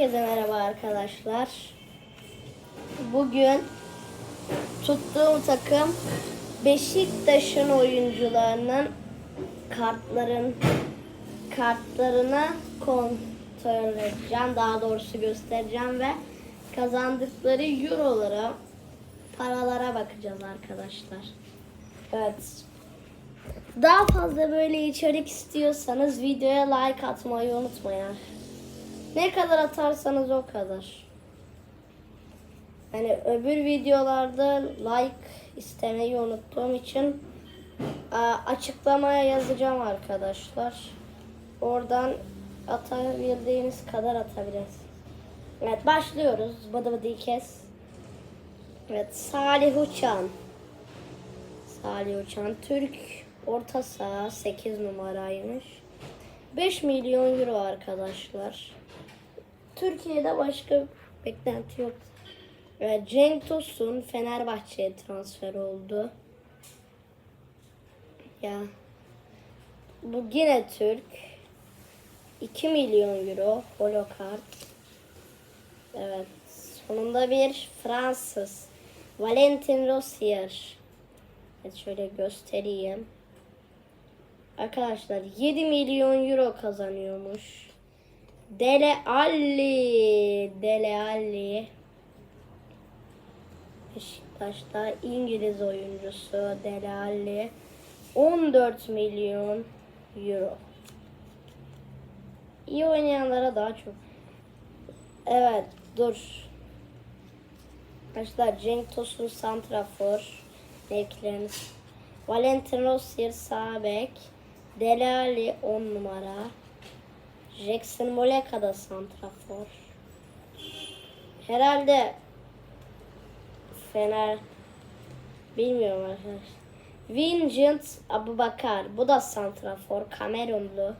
Herkese merhaba arkadaşlar. Bugün tuttuğum takım Beşiktaş'ın oyuncularının kartların kartlarına kontrol edeceğim. Daha doğrusu göstereceğim ve kazandıkları eurolara paralara bakacağız arkadaşlar. Evet. Daha fazla böyle içerik istiyorsanız videoya like atmayı unutmayın. Ne kadar atarsanız o kadar. Yani öbür videolarda like istemeyi unuttuğum için aa, açıklamaya yazacağım arkadaşlar. Oradan atabildiğiniz kadar atabilirsiniz. Evet başlıyoruz. Bıdı bıdı kes. Evet Salih Uçan. Salih Uçan Türk orta saha 8 numaraymış. 5 milyon euro arkadaşlar. Türkiye'de başka beklenti yok. Evet, Cenk Tosun Fenerbahçe'ye transfer oldu. Ya bu yine Türk. 2 milyon euro holokart. Evet. Sonunda bir Fransız. Valentin Rossier. Evet şöyle göstereyim. Arkadaşlar 7 milyon euro kazanıyormuş. Dele Alli. Dele Alli. Beşiktaş'ta İngiliz oyuncusu Dele Alli. 14 milyon euro. İyi oynayanlara daha çok. Evet dur. Arkadaşlar Cenk Tosun Santrafor mevkileriniz. Valentin Rossier sağ bek. Dele Alli 10 numara. Jackson Moleka da santrafor. Herhalde Fener bilmiyorum arkadaşlar. Vincent Abubakar. Bu da santrafor. Kamerunlu.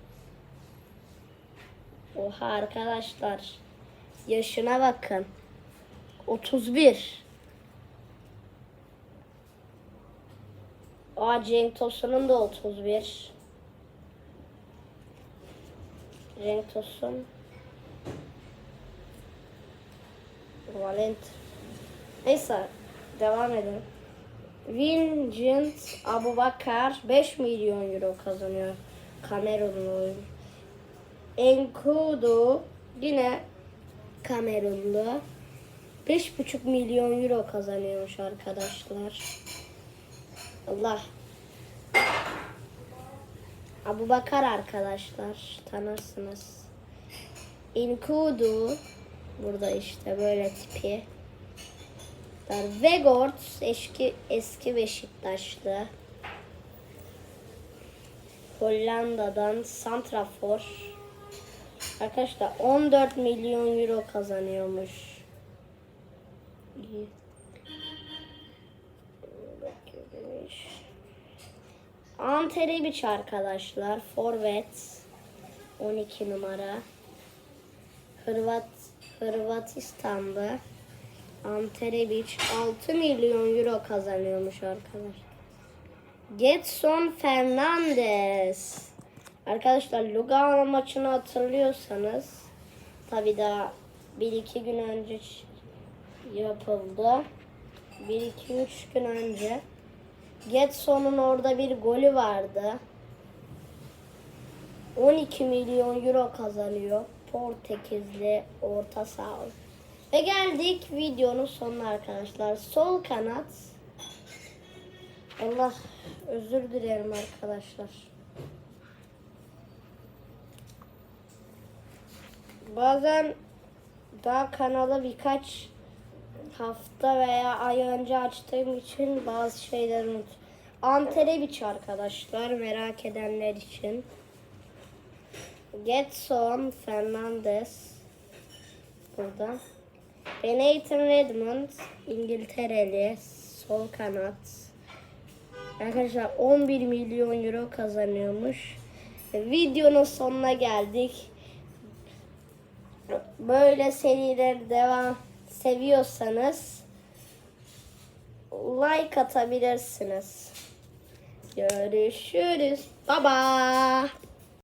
Oha arkadaşlar. Yaşına bakın. 31. Aa Cenk Tosun'un da 31. Cenk Tosun. Valent. Neyse devam edelim. Vincent Abubakar 5 milyon euro kazanıyor. Kamerunlu oyun. Enkudu yine Kamerunlu. 5,5 milyon euro kazanıyormuş arkadaşlar. Allah. Abu Bakar arkadaşlar tanırsınız. Inkudu burada işte böyle tipi. Vegort eski eski Beşiktaşlı. Hollanda'dan Santrafor. Arkadaşlar 14 milyon euro kazanıyormuş. İyi. Ante Rebic arkadaşlar. Forvet. 12 numara. Hırvat Hırvatistan'da Ante Rebic 6 milyon euro kazanıyormuş arkadaşlar. Getson Fernandez. Arkadaşlar Lugano maçını hatırlıyorsanız tabi daha 1-2 gün önce yapıldı. 1-2-3 gün önce Getson'un orada bir golü vardı. 12 milyon euro kazanıyor. Portekizli orta saha. Ve geldik videonun sonuna arkadaşlar. Sol kanat. Allah özür dilerim arkadaşlar. Bazen daha kanalı birkaç hafta veya ay önce açtığım için bazı şeyleri unut. Anterebiç arkadaşlar merak edenler için. Getson Fernandez burada. Nathan Redmond İngiltereli sol kanat. Arkadaşlar 11 milyon euro kazanıyormuş. Videonun sonuna geldik. Böyle seriler devam seviyorsanız like atabilirsiniz. Görüşürüz. Bye.